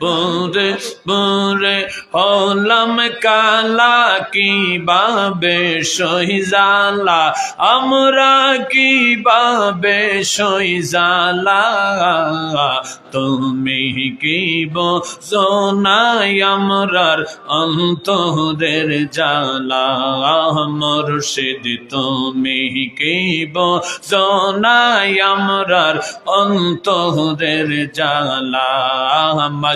পুরে পুরে হলাম কালা কি বাবে সহিজালা আমরা কি বাবে সহিজালা তুমি কি বোনাই আমরার অন্তরের জালা মুর্শিদ, তুমি কি বোনাই আমরার অন্তরের জালা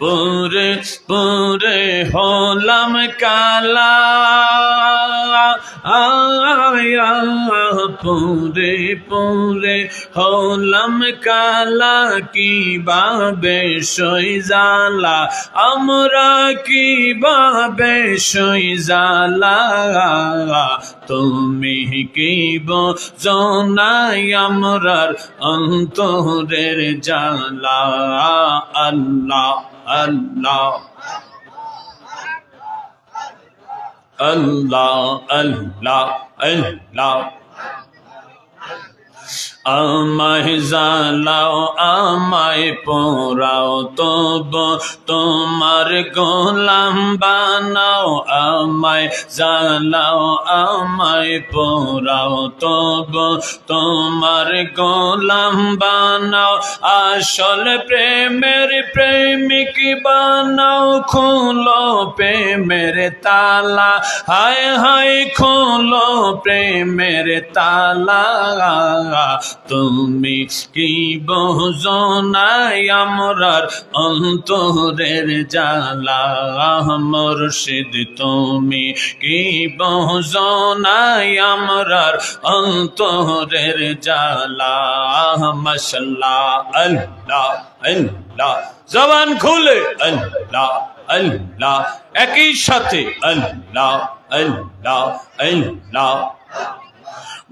পুরে পুরে হলাম কালা। আয়া পুরে পুরে হলাম কালা কি বাবে সইজালা আমরা কি বাবে সইজালা তুমি কি জনাই আমরার অন্তরের জালা আল্লাহ আল্লাহ আল্লাহ আল্লাহ আল্লাহ আমায় জালাও আমায় পোড়াও, তব তোমার গোলাম বানাও, আমায় জালাও আমায় পোড়াও, তব তোমার গোলাম বানাও, আসল প্রেমের প্রেমিক বানাও, খুলো প্রেমের তালা, হায় হায় খুলো প্রেমের তালা তুমি কি বহুজনাই আমরার অন্তরের জালা মুর্শিদ, তুমি কি বহুজনাই আমরার অন্তরের জালা মশলা আল্লাহ আল্লাহ। জবান খুলে, আল্লাহ আল্লাহ। একই সাথে, আল্লাহ আল্লাহ আল্লাহ।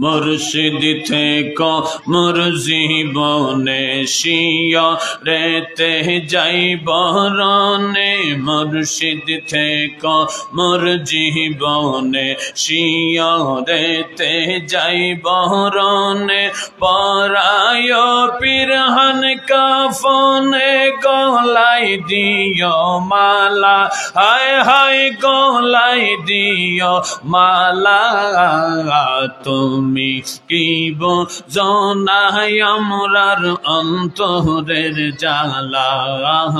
মুর্শিদ থেকে মোর জীবনে শিয়া রেতে যাইব রনে। মুর্শিদ থেকে মোর জীবনে শিয়া রেতে যাইব রনে। পরায় পিরহন কাফনে গলাই দিও মালা। হায় হায় গলাই দিও মালা। তুমি কি জনাই আমরার অন্তরের জালা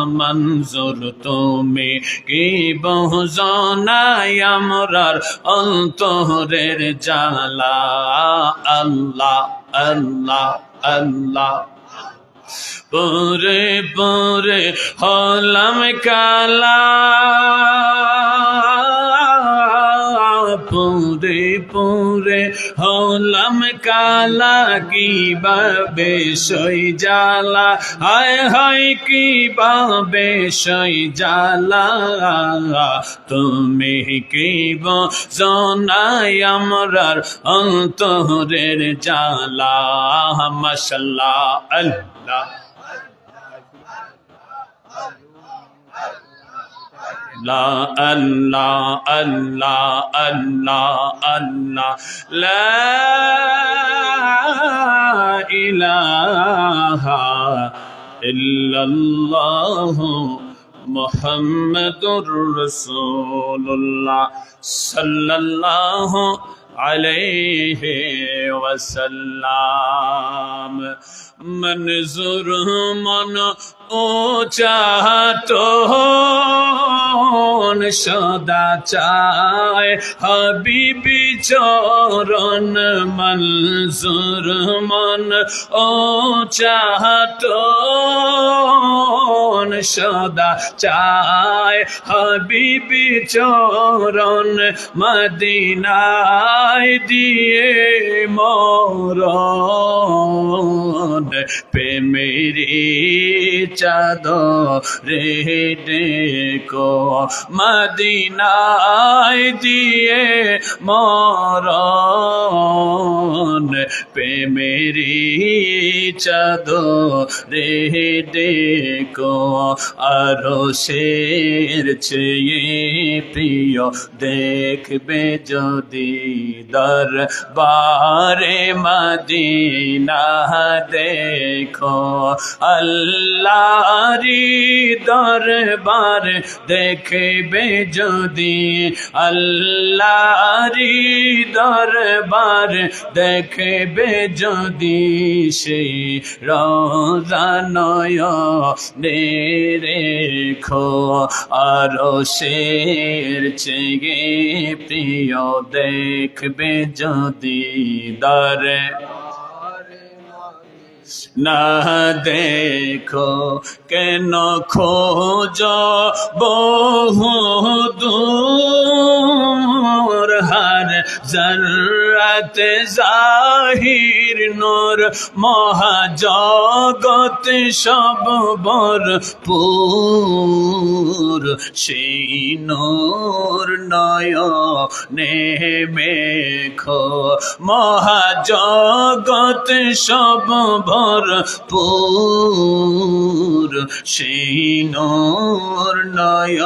মঞ্জুর তুমি কি জনাই আমরার অন্তরের জালা আল্লাহ আল্লাহ আল্লাহ। পরে পরে হলাম কালা। পুরে হলাম কালা কি বাবে সই জালা হায় হায় কি বাবে সই জালা তুমি কি জনাই আমরার অন্তরের জালা মশলা আল্লাহ। লা আল্লাহ আল্লাহ আল্লাহ আল্লাহ লা ইলাহা ইল্লাল্লাহ মুহাম্মাদুর রাসূলুল্লাহ সাল্লাল্লাহু আলাইহি ওয়াসাল্লাম মনজুর মন ও চাহতো সদা চায়। হাবিবি চরণ মনজুর মন, ও চাহতো সদা চায়। হাবিবি চরণ মদিনায় দিয়ে মরণ, প্রেমেরি রে ডেকো, মদিনায় দিয়ে মর চরণ প্রেমেরি চাঁদ রে দেখো আরও শের চেয়ে প্রিয়। দেখবে যদি দর বারে মদিনা দেখো আল্লাহরি দরবার দেখবে যদি আল্লাহরি দরবার দেখবে যদি সেই রোজানয় রেখো আরও শের চেয়ে প্রিয় দেখবে যদি দর না দেখো কেন খোঁজ বহু দূর হার জরাতে জাহির নূর মহাজগত সব বর পুর সেই নূর নয় নেমেখো মহাজগত সব ভর পুর সেই নূর নয়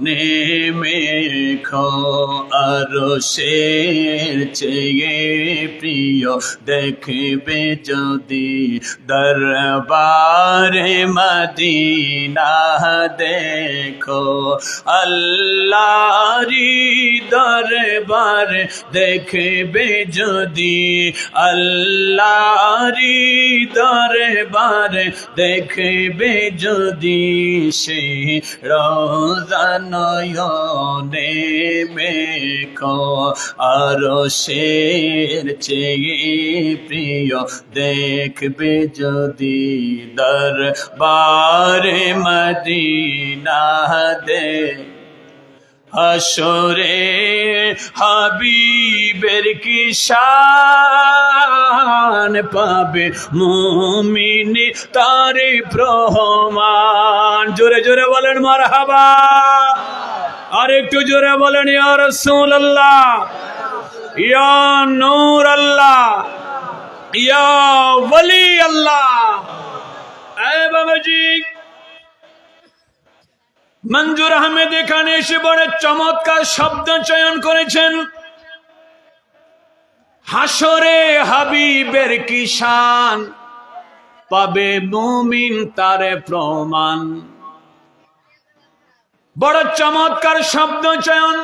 নেমেখো আর শের চেয়ে প্রিয় দেখবে যদি দরবারে মদিনা দেখো আল্লাহরি দরবার দেখবে যদি আল্লাহরি দরবার দেখবে যদি সে রোজানয়নে মেখো আরও শের চেয়ে প্রিয় দেখবে যদি দরবারে মদিনা দে। হাসরে হাবিবের কিষান পাবে মুমিনি তারে প্রহমান জোরে জোরে বলেন মার হাবা আর একটু জোরে বলেন ইয়া রাসূলুল্লাহ, ইয়া নূর আল্লাহ ইয়া আল্লাহ। বাবাজি। মঞ্জুর আহমেদ এখানে এসে বড় চমৎকার শব্দ চয়ন করেছেন। হাসরে হাবিবের কিষান পাবে মুমিন তারে প্রমাণ। বড় চমৎকার শব্দ চয়ন।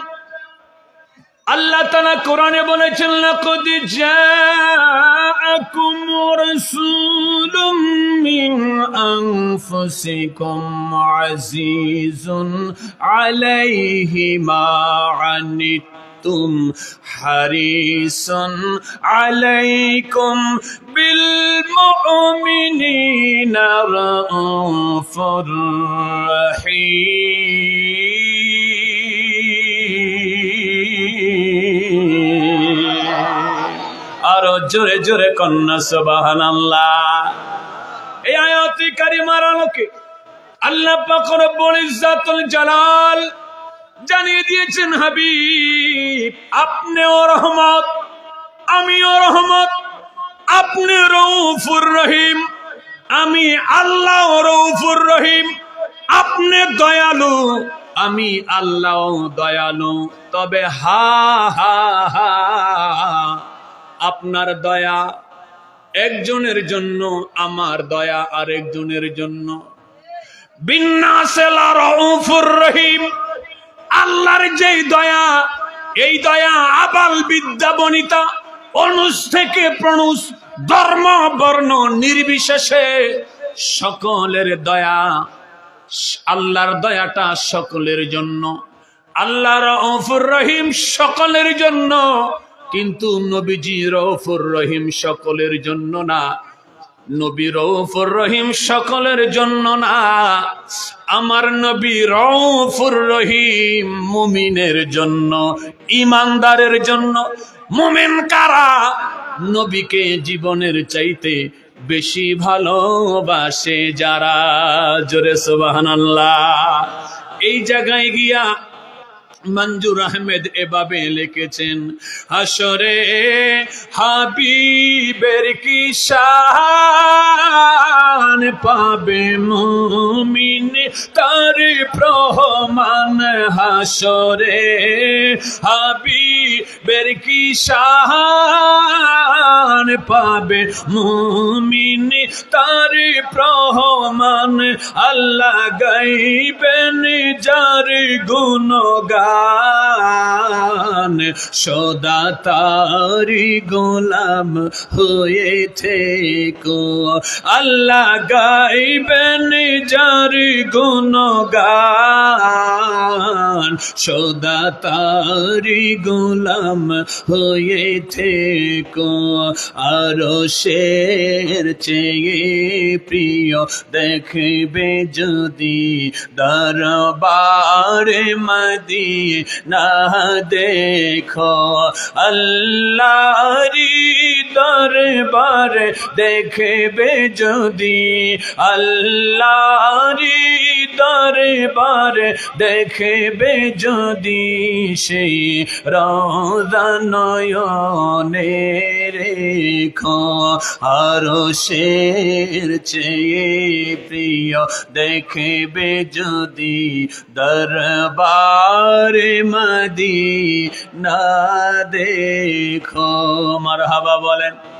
আল্লাহ তালা কোরআনে বলেছেন, লাকদ জাআকুম রাসূলুম মিন আনফুসিকুম আজিজুন আলাইহি মা আনিতুম হারিসুন আলাইকুম বিল মুমিনিনা রাউফুর রহিম. জোরে জোরে কন্যা সুবাহান আল্লাহ এই আয়াতি কারিমার আলোকে আল্লাহ পাক রব্বুল ইজ্জাতুল জালাল জানিয়ে দিয়েছেন, হাবিব, আপনিও রহমত, আমিও রহমত, আপনি রৌফুর রহিম, আমি আল্লাহ রৌফুর রহিম, আপনি দয়ালু, আমি আল্লাহ দয়ালু, তবে হা হা হা। আপনার দয়া একজনের জন্য, আমার দয়া আর একজনের জন্য রহিম। আল্লাহর যেই দয়া, এই দয়া আবাল বিদ্যা বনিতা, অনুষ থেকে প্রণুষ, ধর্ম বর্ণ নির্বিশেষে সকলের দয়া, আল্লাহর দয়াটা সকলের জন্য। আল্লাহ রহিম সকলের জন্য। কিন্তু নবীজি রউফুর রহিম সকলের জন্য না। নবী রৌফুর রহিম সকলের জন্য না। আমার নবী রৌফুর রহিম মুমিনের জন্য, ইমানদারের জন্য। মুমিন কারা? নবীকে জীবনের চাইতে বেশি ভালোবাসে যারা। জোরে সুবহানাল্লাহ। এই জায়গায় গিয়া মঞ্জুর আহমেদ এভাবে লিখেছেন হাসরে হাবিবের কি পাবে মুমিন? তার প্রহমান হাসরে হাবিবের কি শান পাবে মুমিন? তার প্রহমান আল্লাহ গাইবেন, যার গুণগান সদা তারি গোলাম হয়েছে কো আল্লাহ গাইবেন, যার গুণগান সদা তারি গোলাম হয়েছে কো আরও শের চেয়ে প্রিয় দেখবে যদি দরবারে মদি না দেখো, আল্লাহরি দরবারে দেখবে যদি আল্লাহরি দরবারে দেখবে যদি সেই রোদানয়নে রেখো। আরও শের চেয়ে প্রিয় দেখবে যদি দরবারে মদি না দেখো। মার হাবা বলেন।